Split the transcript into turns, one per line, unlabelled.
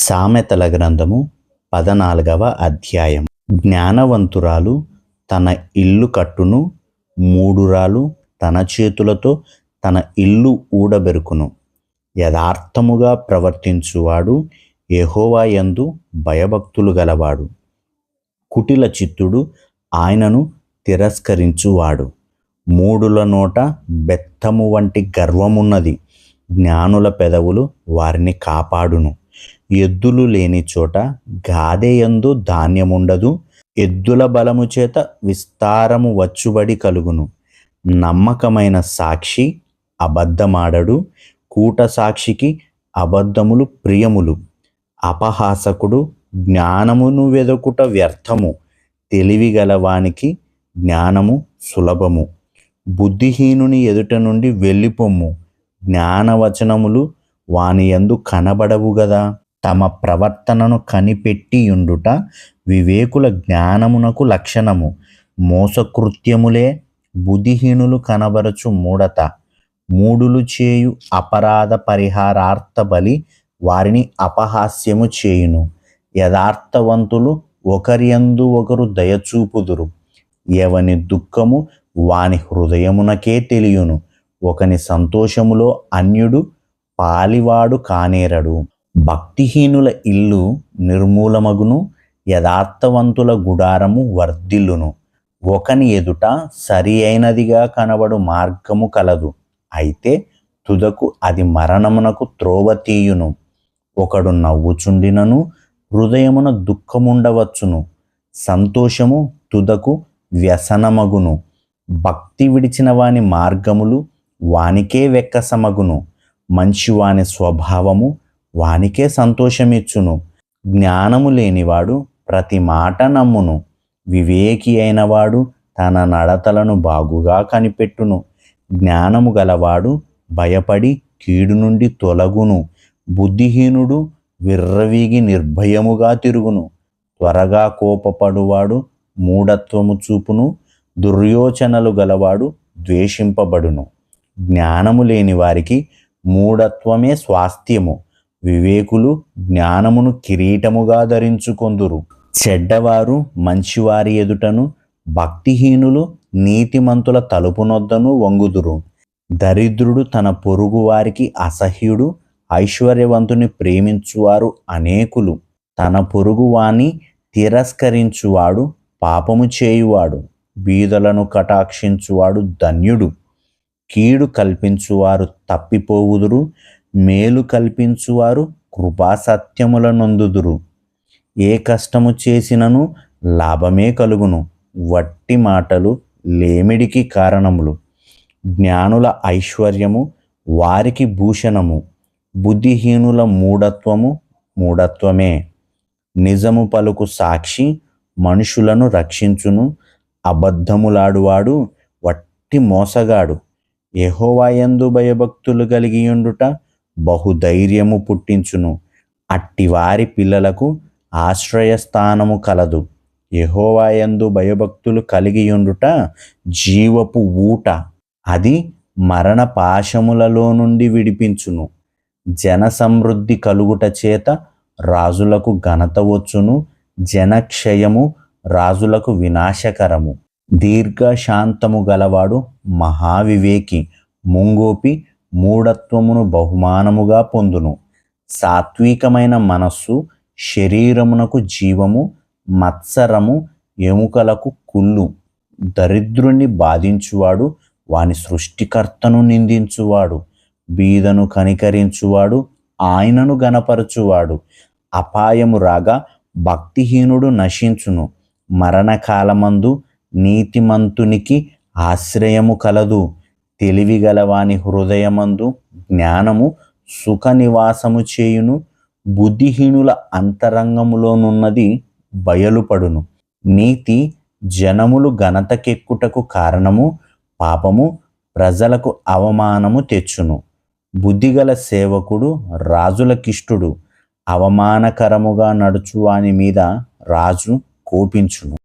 సామెతల గ్రంథము పదనాలుగవ అధ్యాయం జ్ఞానవంతురాలు తన ఇల్లు కట్టును మూడురాలు తన చేతులతో తన ఇల్లు ఊడబెరుకును. యథార్థముగా ప్రవర్తించువాడు యహోవాయందు భయభక్తులు గలవాడు. కుటిల చిత్తుడు ఆయనను తిరస్కరించువాడు. మూడుల నోట బెత్తము వంటి గర్వమున్నది. జ్ఞానుల పెదవులు వారిని కాపాడును. ఎద్దులు లేని చోట గాదెయందు ధాన్యముండదు. ఎద్దుల బలము చేత విస్తారము వచ్చుబడి కలుగును. నమ్మకమైన సాక్షి అబద్ధమాడడు. కూట సాక్షికి అబద్ధములు ప్రియములు. అపహాసకుడు జ్ఞానమును వెదకుట వ్యర్థము. తెలివిగలవానికి జ్ఞానము సులభము. బుద్ధిహీనుని ఎదుట నుండి వెళ్ళిపొమ్ము. జ్ఞానవచనములు వాని యందు కనబడవు గదా. తమ ప్రవర్తనను కనిపెట్టియుండుట వివేకుల జ్ఞానమునకు లక్షణము. మోసకృత్యములే బుద్ధిహీనులు కనబరచు మూడత. మూడులు చేయు అపరాధ పరిహారార్థ బలి వారిని అపహాస్యము చేయును. యథార్థవంతులు ఒకరియందు ఒకరు దయచూపుదురు. ఎవని దుఃఖము వాని హృదయమునకే తెలియను. ఒకని సంతోషములో అన్యుడు పాలివాడు కానేరడు. భక్తిహీనుల ఇల్లు నిర్మూలమగును యథార్థవంతుల గుడారము వర్ధిల్లును. ఒకని ఎదుట సరి అయినదిగా కనబడు మార్గము కలదు. అయితే తుదకు అది మరణమునకు త్రోవ తీయును. ఒకడు నవ్వుచుండినను హృదయమున దుఃఖముండవచ్చును. సంతోషము తుదకు వ్యసనమగును. భక్తి విడిచిన వాని మార్గములు వానికే వెక్కసమగును మంచివాని స్వభావము వానికే సంతోషమిచ్చును. జ్ఞానము లేనివాడు ప్రతి మాట నమ్మును. వివేకి అయినవాడు తన నడతలను బాగుగా కనిపెట్టును. జ్ఞానము గలవాడు భయపడి కీడు నుండి తొలగును. బుద్ధిహీనుడు విర్రవీగి నిర్భయముగా తిరుగును. త్వరగా కోపపడువాడు మూఢత్వము చూపును. దుర్యోచనలు గలవాడు ద్వేషింపబడును. జ్ఞానము లేని వారికి మూఢత్వమే స్వాస్థ్యము. వివేకులు జ్ఞానమును కిరీటముగా ధరించుకొందురు. చెడ్డవారు మంచివారి ఎదుటను భక్తిహీనులు నీతిమంతుల తలుపునొద్దను వంగుదురు. దరిద్రుడు తన పొరుగు వారికి అసహ్యుడు ఐశ్వర్యవంతుని ప్రేమించువారు అనేకులు. తన పొరుగు వాని తిరస్కరించువాడు పాపము చేయువాడు. బీదలను కటాక్షించువాడు ధన్యుడు. కీడు కల్పించువారు తప్పిపోవుదురు మేలు కల్పించువారు కృపాసత్యముల నొందుదురు ఏ కష్టము చేసినను లాభమే కలుగును వట్టి మాటలు లేమిడికి కారణములు. జ్ఞానుల ఐశ్వర్యము వారికి భూషణము బుద్ధిహీనుల మూఢత్వము మూఢత్వమే. నిజము పలుకు సాక్షి మనుషులను రక్షించును అబద్ధములాడువాడు వట్టి మోసగాడు. యెహోవాయందు భయభక్తులు కలిగియుండుట బహుధైర్యము పుట్టించును. అట్టివారి పిల్లలకు ఆశ్రయస్థానము కలదు. యెహోవాయందు భయభక్తులు కలిగియుండుట జీవపు ఊట. అది మరణ పాశములలో నుండి విడిపించును. జన సమృద్ధి కలుగుట చేత రాజులకు ఘనత వచ్చును. జనక్షయము రాజులకు వినాశకరము. దీర్ఘశాంతము గలవాడు మహావివేకి ముంగోపి మూఢత్వమును బహుమానముగా పొందును. సాత్వికమైన మనస్సు శరీరమునకు జీవము మత్సరము ఎముకలకు కుళ్ళు. దరిద్రుణ్ణి బాధించువాడు వాని సృష్టికర్తను నిందించువాడు. బీదను కనికరించువాడు ఆయనను గనపరచువాడు అపాయము రాగా భక్తిహీనుడు నశించును. మరణకాలమందు నీతిమంతునికి ఆశ్రయము కలదు. తెలివిగలవాని హృదయమందు జ్ఞానము సుఖ నివాసము చేయును. బుద్ధిహీనుల అంతరంగములోనున్నది బయలుపడును. నీతి జనములు ఘనతకెక్కుటకు కారణము పాపము ప్రజలకు అవమానము తెచ్చును. బుద్ధిగల సేవకుడు రాజులకిష్టుడు. అవమానకరముగా నడుచువాని మీద రాజు కోపించును.